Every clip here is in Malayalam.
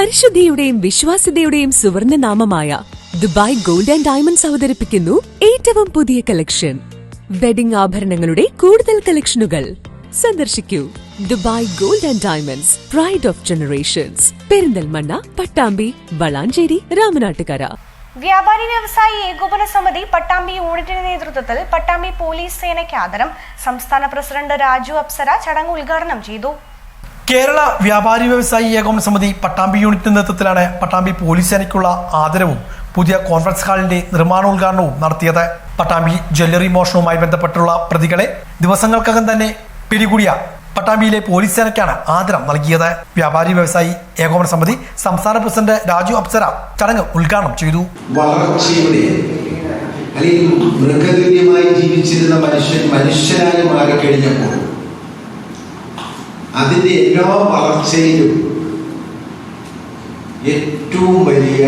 പരിശുദ്ധിയുടെയും വിശ്വാസ്യതയുടെയും സുവർണ നാമമായ ദുബായ് ഗോൾഡ് ആൻഡ് ഡയമണ്ട്സ് അവതരിപ്പിക്കുന്നു ഏറ്റവും പുതിയ കളക്ഷൻ വെഡിംഗ് ആഭരണങ്ങളുടെ കൂടുതൽ കളക്ഷനുകൾ സന്ദർശിക്കൂ. Dubai gold and diamonds pride of generations Perinthalmanna Pattambi Valanchery Ramanattukara. വ്യാപാരി വ്യവസായി ഏകോപന സമിതി പട്ടാമ്പി യൂണിറ്റിന്റെ നേതൃത്വത്തിൽ പട്ടാമ്പി പോലീസ് സേനയ്ക്ക് ആദരം സംസ്ഥാന പ്രസിഡന്റ് രാജു അപ്സര ചടങ്ങ് ഉദ്ഘാടനം ചെയ്തു. കേരള വ്യാപാരി വ്യവസായി ഏകോപന സമിതി പട്ടാമ്പി യൂണിറ്റിന്റെ നേതൃത്വത്തിലാണ് പട്ടാമ്പി പോലീസ് സേനയ്ക്കുള്ള ആദരവും പുതിയ കോൺഫറൻസ് ഹാളിന്റെ നിർമ്മാണോദ്ഘാടനവും നടത്തിയത്. പട്ടാമ്പി ജ്വല്ലറി മോഷണവുമായി ബന്ധപ്പെട്ടുള്ള പ്രതികളെ ദിവസങ്ങൾക്കകം തന്നെ പിടികൂടിയ പട്ടാമ്പിയിലെ പോലീസ് സേനയ്ക്കാണ് ആദരം നൽകിയത്. വ്യാപാരി വ്യവസായി ഏകോപന സമിതി സംസ്ഥാന പ്രസിഡന്റ് രാജു അപ്സര ചടങ്ങ് ഉദ്ഘാടനം ചെയ്തു. അല്ലെങ്കിൽ മൃഗതുല്യമായി ജീവിച്ചിരുന്ന മനുഷ്യൻ മനുഷ്യനായി മാറിക്കഴിഞ്ഞപ്പോൾ അതിന്റെ എല്ലാ വളർച്ചയിലും ഏറ്റവും വലിയ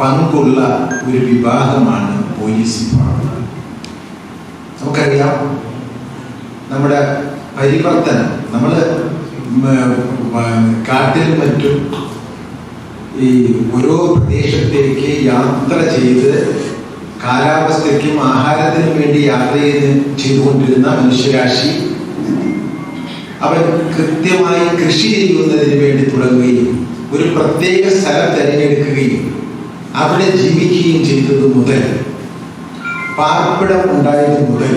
പങ്കുള്ള ഒരു വിഭാഗമാണ് പോലീസ് വിഭാഗം നമുക്കറിയാം നമ്മുടെ പരിവർത്തനം നമ്മൾ കാട്ടിലും മറ്റും ഈ ഓരോ പ്രദേശത്തേക്ക് യാത്ര ചെയ്ത് കാലാവസ്ഥയ്ക്കും ആഹാരത്തിനും വേണ്ടി യാത്ര ചെയ്ത് ചെയ്തുകൊണ്ടിരുന്ന മനുഷ്യരാശി അവൻ കൃത്യമായി കൃഷി ചെയ്യുന്നതിന് വേണ്ടി തുടങ്ങുകയും ഒരു പ്രത്യേക സ്ഥലം തിരഞ്ഞെടുക്കുകയും അവിടെ ജീവിക്കുകയും ചെയ്തത് മുതൽ പാർപ്പിടം ഉണ്ടായത് മുതൽ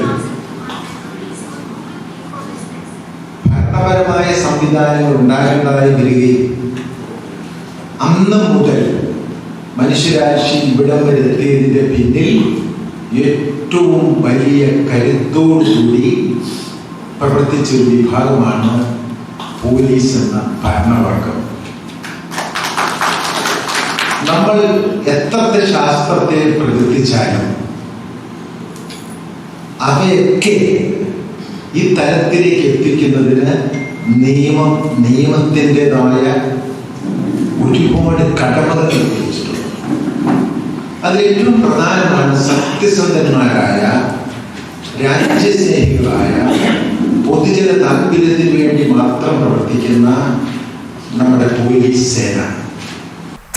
ഭരണപരമായ സംവിധാനങ്ങൾ ഉണ്ടാകേണ്ടതായി വരികയും അന്ന് മുതൽ മനുഷ്യരാശി ഇവിടം വരെ പിന്നിൽ ഏറ്റവും വലിയ കരുത്തോടുകൂടി പ്രവർത്തിച്ച ഒരു വിഭാഗമാണ് പോലീസ് എന്ന ഭരണവർഗം. നമ്മൾ എത്രത്തെ ശാസ്ത്രത്തെ പ്രകൃതിച്ചാലും അവയൊക്കെ ഈ തലത്തിലേക്ക് എത്തിക്കുന്നതിന് നിയമം നിയമത്തിന്റെതായ ഒരുപാട് കടമകൾ നിർവഹിച്ചിട്ടുണ്ട് അതിൽ ഏറ്റവും പ്രധാനമാണ് സത്യസന്ധന്മാരായ രാജ്യസ്നേഹികളായ പൊതുജന താല്പര്യത്തിന് വേണ്ടി മാത്രം പ്രവർത്തിക്കുന്ന നമ്മുടെ പോലീസ് സേന.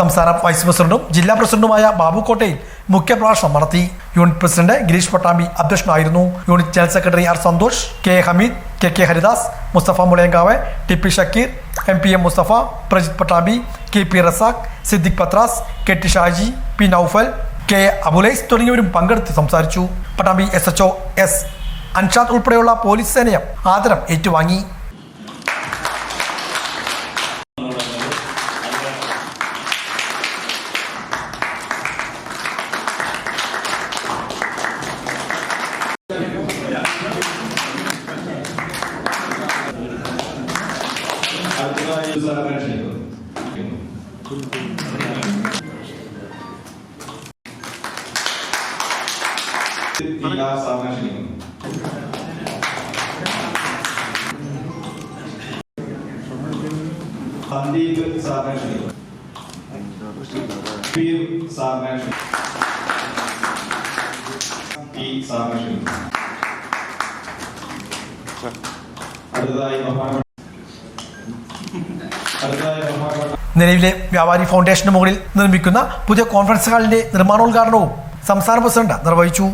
സംസ്ഥാന വൈസ് പ്രസിഡന്റും ജില്ലാ പ്രസിഡന്റുമായ ബാബുക്കോട്ടയിൽ മുഖ്യപ്രഭാഷണം നടത്തി. യൂണിറ്റ് പ്രസിഡന്റ് ഗിരീഷ് പട്ടാമ്പി അധ്യക്ഷനായിരുന്നു. Unit general secretary R Santhosh K Hameed K K Haridas Mustafa Mulayankavu T P Shakeer M P M Mustafa Prajith Pattambi K P Razak Siddique Pathras K T Shaji P Noufal K Abulais തുടങ്ങിയവരും പങ്കെടുത്ത് സംസാരിച്ചു. Pattambi S H S Anshad ഉൾപ്പെടെയുള്ള പോലീസ് സേനയും ആദരം ഏറ്റുവാങ്ങി. ഈ ആ ക്ഷണിക്കുന്നു. സന്ദീപ് സാറിനെ നിലവിലെ വ്യാപാരി ഫൗണ്ടേഷന് മുകളിൽ നിർമ്മിക്കുന്ന പുതിയ കോൺഫറൻസ് ഹാളിന്റെ നിർമ്മാണോദ്ഘാടനവും സംസ്ഥാന പ്രസിഡന്റ് നിർവഹിച്ചു.